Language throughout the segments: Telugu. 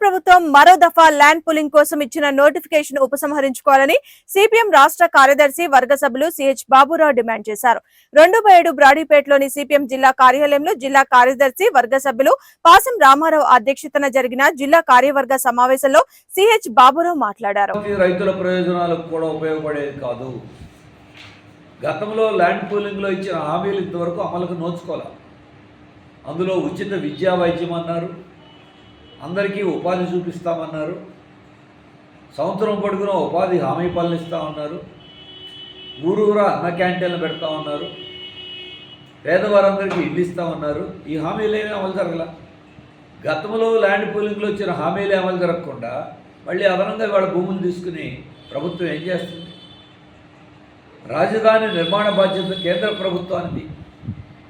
ప్రభుత్వం మరో దఫా ల్యాండ్ పులింగ్ కోసం ఇచ్చిన నోటిఫికేషన్ ఉపసంహరించుకోవాలని సిపిఎం రాష్ట్ర కార్యదర్శి వర్గ సభ్యులు సిహెచ్ బాబురావు డిమాండ్ చేశారు. రెండు బై ఏడు బ్రాడీపేటలోని సిపిఎం జిల్లా కార్యాలయంలో జిల్లా కార్యదర్శి వర్గ సభ్యులు పాసం రామారావు అధ్యక్షతన జరిగిన జిల్లా కార్యవర్గ సమావేశంలో సిహెచ్ బాబురావు మాట్లాడారు. రైతుల ప్రయోజనాలకు కూడా ఉపయోగపడేది కాదు. గతంలో ల్యాండ్ పూలింగ్లో ఇచ్చిన హామీలు ఇంతవరకు అమలుకు నోచుకోవాలి అందులో ఉచిత విద్యా వైద్యం అన్నారు. అందరికీ ఉపాధి చూపిస్తామన్నారు. సంవత్సరం పొడుగున ఉపాధి హామీ పనులు ఇస్తామన్నారు ఊరూరా అన్న క్యాంటీన్లు పెడతామన్నారు. పేదవారందరికీ ఇల్లు ఇస్తామన్నారు. ఈ హామీలు ఏమీ అమలు జరగల. గతంలో ల్యాండ్ పూలింగ్లో వచ్చిన హామీలు అమలు జరగకుండా మళ్ళీ అదనంగా వాళ్ళ భూములు తీసుకుని ప్రభుత్వం ఏం చేస్తుంది? రాజధాని నిర్మాణ బాధ్యత కేంద్ర ప్రభుత్వానికి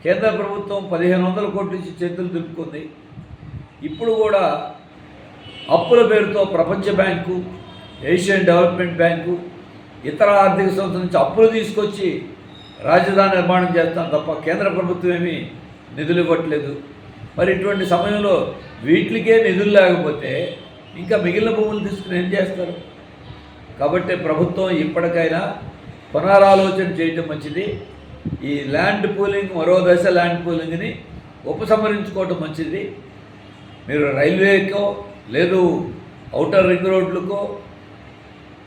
కేంద్ర ప్రభుత్వం పదిహేను వందల కోట్ల నుంచి చేతులు దులుపుకుంది. ఇప్పుడు కూడా అప్పుల పేరుతో ప్రపంచ బ్యాంకు ఏషియన్ డెవలప్మెంట్ బ్యాంకు ఇతర ఆర్థిక సంస్థల నుంచి అప్పులు తీసుకొచ్చి రాజధాని నిర్మాణం చేస్తాం తప్ప కేంద్ర ప్రభుత్వం ఏమీ నిధులు ఇవ్వట్లేదు. మరి ఇటువంటి సమయంలో వీటికే నిధులు లేకపోతే ఇంకా మిగిలిన భూములు తీసుకుని ఏం చేస్తారు? కాబట్టి ప్రభుత్వం ఇప్పటికైనా పునరాలోచన చేయటం మంచిది. ఈ ల్యాండ్ పూలింగ్ మరో దశ ల్యాండ్ పూలింగ్ని ఉపసంహరించుకోవటం మంచిది. మీరు రైల్వేకో లేదు అవుటర్ రింగ్ రోడ్లకో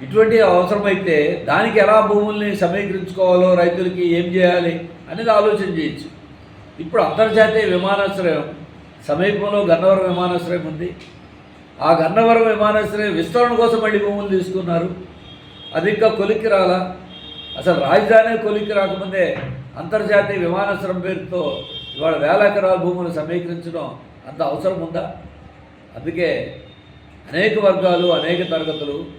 ఇటువంటి అవసరమైతే దానికి ఎలా భూముల్ని సమీకరించుకోవాలో రైతులకి ఏం చేయాలి అనేది ఆలోచన చేయొచ్చు. ఇప్పుడు అంతర్జాతీయ విమానాశ్రయం సమీపంలో గన్నవరం విమానాశ్రయం ఉంది. ఆ గన్నవరం విమానాశ్రయం విస్తరణ కోసం మళ్ళీ భూములు తీసుకున్నారు. అది ఇంకా కొలిక్కి రాలా. అసలు రాజధాని కొలిక్కి రాకముందే అంతర్జాతీయ విమానాశ్రయం పేరుతో ఇవాళ వేల ఎకరాల భూములు సమీకరించడం అంత అవసరం ఉందా? అందుకే అనేక వర్గాలు అనేక తరగతులు